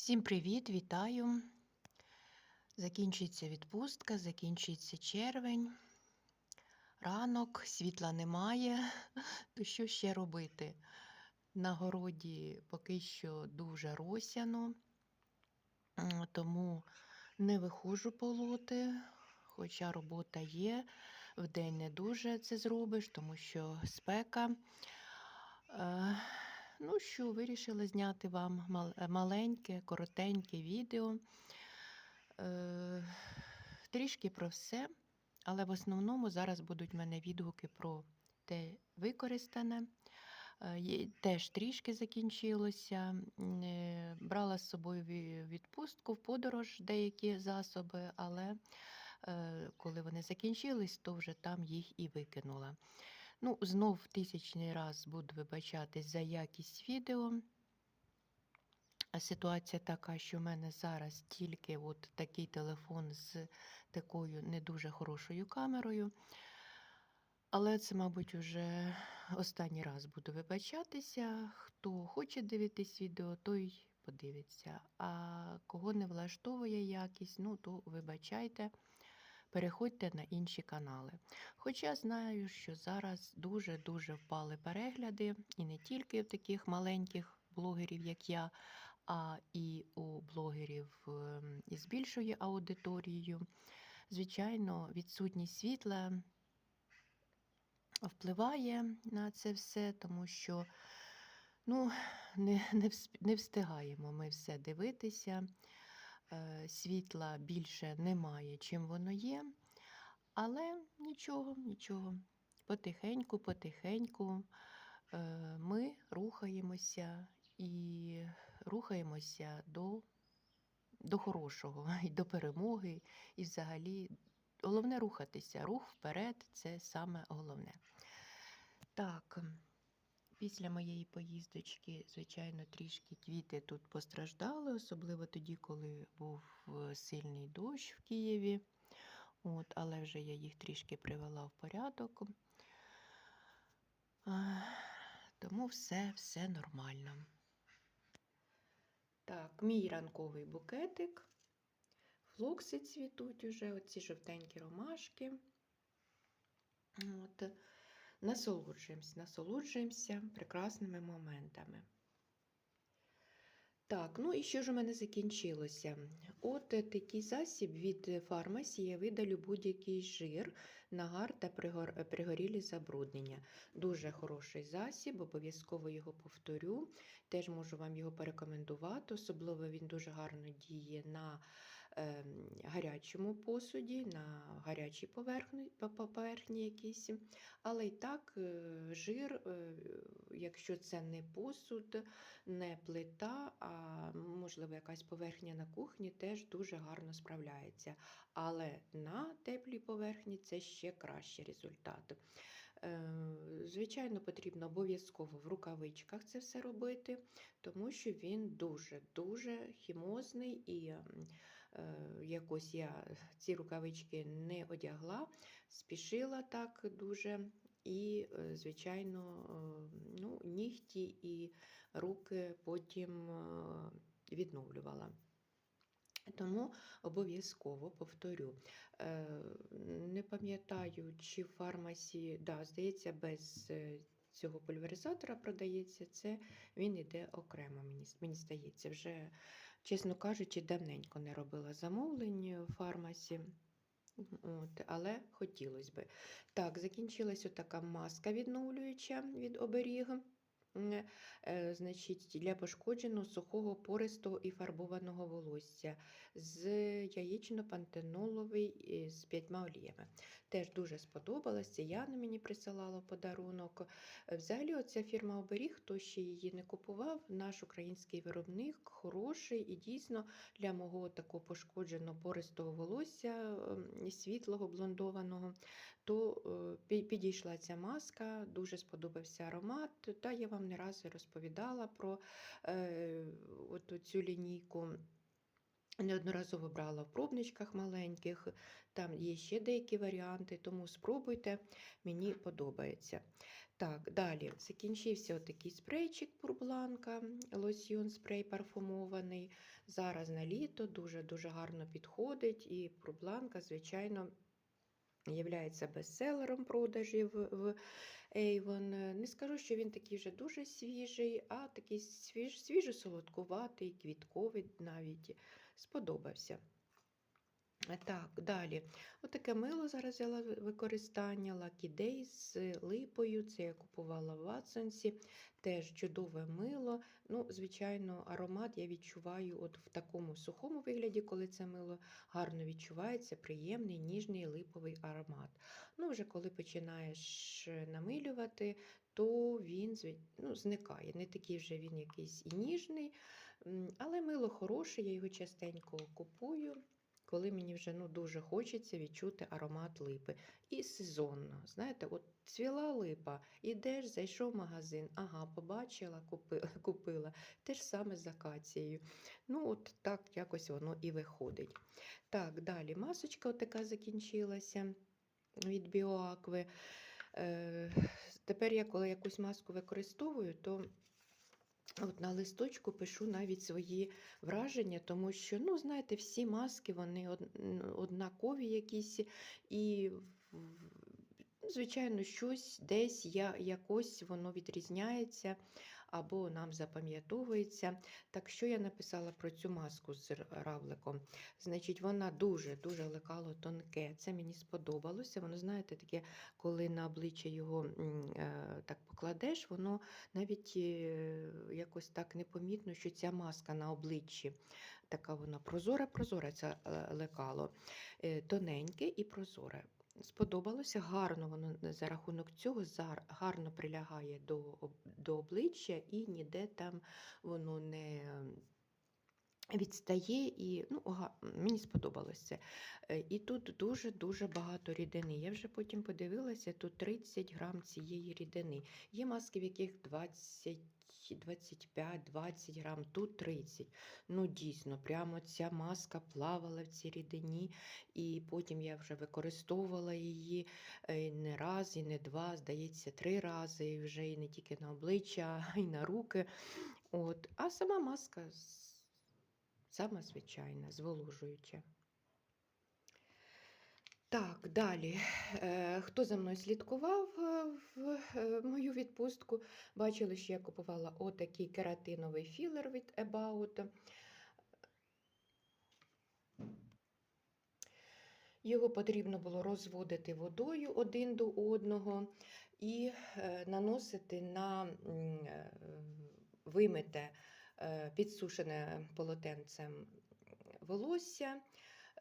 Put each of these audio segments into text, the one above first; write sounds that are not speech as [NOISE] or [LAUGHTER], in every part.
Всім привіт, вітаю. Закінчується відпустка, закінчується червень, ранок, світла немає. [LAUGHS] То що ще робити? На городі поки що дуже росяно, тому не виходжу полоти, хоча робота є. Вдень не дуже це зробиш, тому що спека. Ну що, вирішила зняти вам е, маленьке, коротеньке відео. Е, Трішки про все, але в основному зараз будуть в мене відгуки про те використане. Е, Теж трішки закінчилося. Брала з собою відпустку в подорож деякі засоби, але коли вони закінчились, то вже там їх і викинула. Ну, знов тисячний раз буду вибачатись за якість відео. Ситуація така, що в мене зараз тільки от такий телефон з такою не дуже хорошою камерою. Але це, мабуть, вже останній раз буду вибачатися. Хто хоче дивитись відео, той подивиться. А кого не влаштовує якість, ну то вибачайте, переходьте на інші канали. Хоча знаю, що зараз дуже-дуже впали перегляди, і не тільки в таких маленьких блогерів, як я, а і у блогерів ем, із більшою аудиторією. Звичайно, відсутність світла впливає на це все, тому що ну, не, не, не встигаємо ми все дивитися. Е, Світла більше немає, чим воно є. Але нічого, нічого. Потихеньку, потихеньку е, ми рухаємося і рухаємося до, до хорошого, [LAUGHS] і до перемоги, і взагалі головне рухатися. Рух вперед це саме головне. Так, після моєї поїздочки, звичайно, трішки квіти тут постраждали, особливо тоді, коли був е, сильний дощ в Києві. От, але вже я їх трішки привела в порядок. Тому все, все нормально. Так, мій ранковий букетик. Флокси цвітуть уже, оці жовтенькі ромашки. От. Насолоджуємося, насолоджуємося прекрасними моментами. Так, ну і що ж у мене закінчилося? От е, такий засіб від фармасі я видалю будь-який жир, нагар та пригор- пригорілі забруднення. Дуже хороший засіб, обов'язково його повторю. Теж можу вам його порекомендувати. Особливо він дуже гарно діє на гарячому посуді, на гарячій поверхні, по- по- поверхні якійсь. Але і так, е, жир, е, якщо це не посуд, не плита, а можливо якась поверхня на кухні теж дуже гарно справляється. Але на теплій поверхні це ще кращий результат. Е, Звичайно, потрібно обов'язково в рукавичках це все робити, тому що він дуже-дуже хімозний і якось я ці рукавички не одягла, спішила так дуже. І, е, звичайно, е, ну, нігті і руки потім е, відновлювала. Тому обов'язково повторю. Е, Не пам'ятаю, чи в фармасі, да, здається, без е, цього пульверизатора продається, це він іде окремо, мені, мені здається. Вже, чесно кажучи, давненько не робила замовлень в фармасі. От, але хотілося би. Так, закінчилась отака маска відновлююча від оберіг. М, е, Значить, для пошкодженого сухого пористого і фарбованого волосся з яєчно-пантеноловий е, з п'ятьма оліями. Теж дуже сподобалась. Це Яна мені присилала подарунок. Е, Взагалі, оця фірма Оберіг, хто ще її не купував, наш український виробник хороший і дійсно для мого такого пошкодженого пористого волосся, ем, світлого, блондованого, то е, підійшла ця маска, дуже сподобався аромат. Та я вам не раз розповідала про е, от цю лінійку. Неодноразово брала в пробничках маленьких, там є ще деякі варіанти, тому спробуйте, мені подобається. Так, далі закінчився отакий спрейчик Пурбланка, лосьйон спрей парфумований. Зараз на літо дуже-дуже гарно підходить, і Пурбланка, звичайно, є бестселером продажів в Avon. Не скажу, що він такий вже дуже свіжий, а такий свіж, свіжо-солодкуватий, квітковий навіть сподобався. Так, далі. Отаке мило зараз взяла використання Day з липою. Це я купувала в Ватсонсі. Теж чудове мило. Ну, Звичайно, аромат я відчуваю от в такому сухому вигляді, коли це мило гарно відчувається, приємний, ніжний липовий аромат. Ну, Вже коли починаєш намилювати, то він ну, зникає. Не такий вже він якийсь і ніжний, але мило хороше, я його частенько купую коли мені вже ну, дуже хочеться відчути аромат липи. І сезонно. Знаєте, от цвіла липа, ідеш, зайшов в магазин, ага, побачила, купила. [LAUGHS] Те ж саме з акацією. Ну, от так якось воно і виходить. Так, далі масочка така закінчилася від Біоакви. Е, Тепер я, коли якусь маску використовую, то От На листочку пишу навіть свої враження, тому що, ну, знаєте, всі маски вони однакові якісь, і, звичайно, щось десь якось воно відрізняється або нам запам'ятовується. Так що я написала про цю маску з равликом? Значить, вона дуже-дуже лекало тонке. Це мені сподобалося. Воно, знаєте, таке, коли на обличчя його е, так покладеш, воно навіть е, якось так непомітно, що ця маска на обличчі. Така вона прозора-прозора, це е, лекало, тоненьке і прозоре. Сподобалося, гарно воно за рахунок цього гарно прилягає до до обличчя і ніде там воно не відстає. і ну, Мені сподобалося. Е, і тут дуже-дуже багато рідини. Я вже потім подивилася, тут 30 грам цієї рідини. Є маски, в яких 20. 25-20 грам, тут 30. Ну, дійсно, прямо ця маска плавала в цій рідині, і потім я вже використовувала її е, не раз, і не два, здається, три рази, і вже і не тільки на обличчя, й на руки. От. А сама маска сама звичайна, зволожуюча. Так, далі. Е, хто за мною слідкував е, в е, мою відпустку, бачили, що я купувала отакий кератиновий філер від About. Його потрібно було розводити водою один до одного і наносити на вимите, підсушене полотенцем волосся.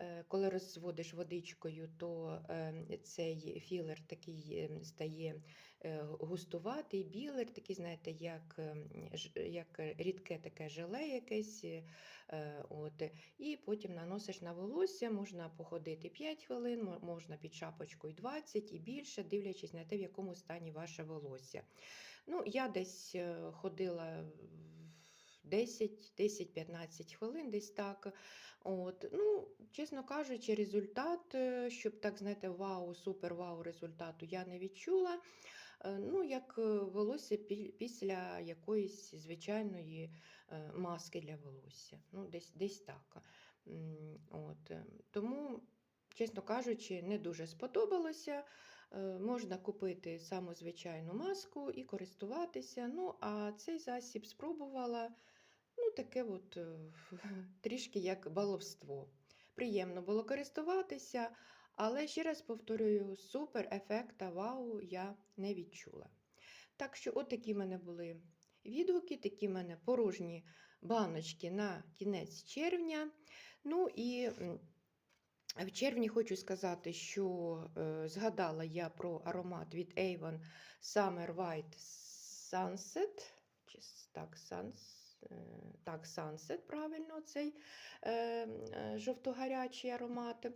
Е, коли розводиш водичкою, то ем, цей філер такий ем, стає е, густуватий, білер, такий, знаєте, як ем, як рідке таке желе якесь. Е, от, І потім наносиш на волосся, можна походити 5 хвилин, можна під шапочкою 20 і більше, дивлячись на те, в якому стані ваше волосся. Ну, Я десь ходила 10-15 хвилин, десь так. От. Ну, Чесно кажучи, результат, е, щоб так знаєте, вау, супер вау результату я не відчула. Е, ну, Як е, волосся після якоїсь звичайної маски для волосся. Ну, Десь десь так. От. Тому, чесно кажучи, не дуже сподобалося. Можна купити саму звичайну маску і користуватися. Ну, а цей засіб спробувала. Ну, таке от е, [LAUGHS] трішки як баловство. Приємно було користуватися, але ще раз повторюю, супер ефекта вау я не відчула. Так що, от такі в мене були відгуки, такі в мене порожні баночки на кінець червня. Ну і в червні хочу сказати, що е, згадала я про аромат від Avon Summer White Sunset. Так, Sunset. Е, так, Sunset, правильно, цей е, е, жовтогарячий аромат.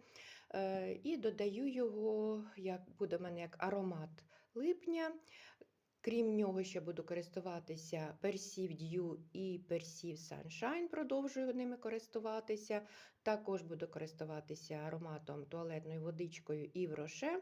І додаю його, як буде в мене як аромат липня. Крім нього, ще буду користуватися Perceive Dew і Perceive Sunshine, продовжую ними користуватися. Також буду користуватися ароматом туалетною водичкою і в роше. е, м,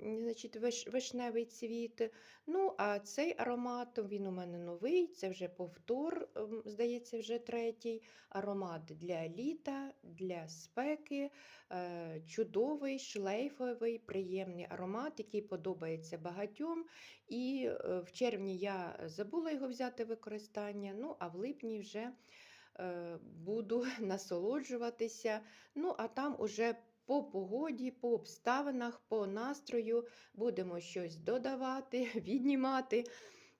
значить, виш, вишневий цвіт. Ну, а цей аромат, він у мене новий, це вже повтор, ем, здається, вже третій. Аромат для літа, для спеки. Е, Чудовий, шлейфовий, приємний аромат, який подобається багатьом. І е, в червні я забула його взяти в використання, ну а в липні вже е, буду [LAUGHS] насолоджуватися. Ну, а там уже по погоді, по обставинах, по настрою будемо щось додавати, [LAUGHS] віднімати.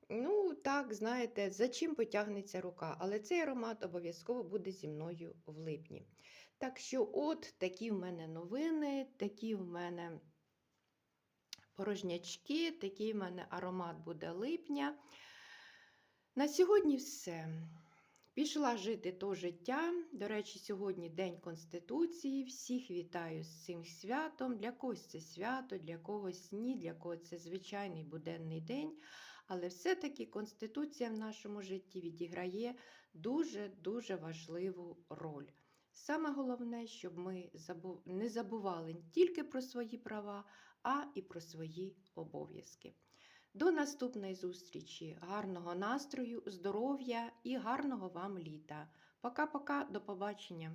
Ну, так, знаєте, за чим потягнеться рука, але цей аромат обов'язково буде зі мною в липні. Так що, от такі в мене новини, такі в мене порожнячки, такий в мене аромат буде липня. На сьогодні все. Пішла жити то життя. До речі, сьогодні День Конституції. Всіх вітаю з цим святом. Для когось це свято, для когось ні, для когось це звичайний буденний день. Але все-таки Конституція в нашому житті відіграє дуже-дуже важливу роль. Саме головне, щоб ми не забували не тільки про свої права, а і про свої обов'язки. До наступної зустрічі, гарного настрою, здоров'я і гарного вам літа. Пока-пока, до побачення!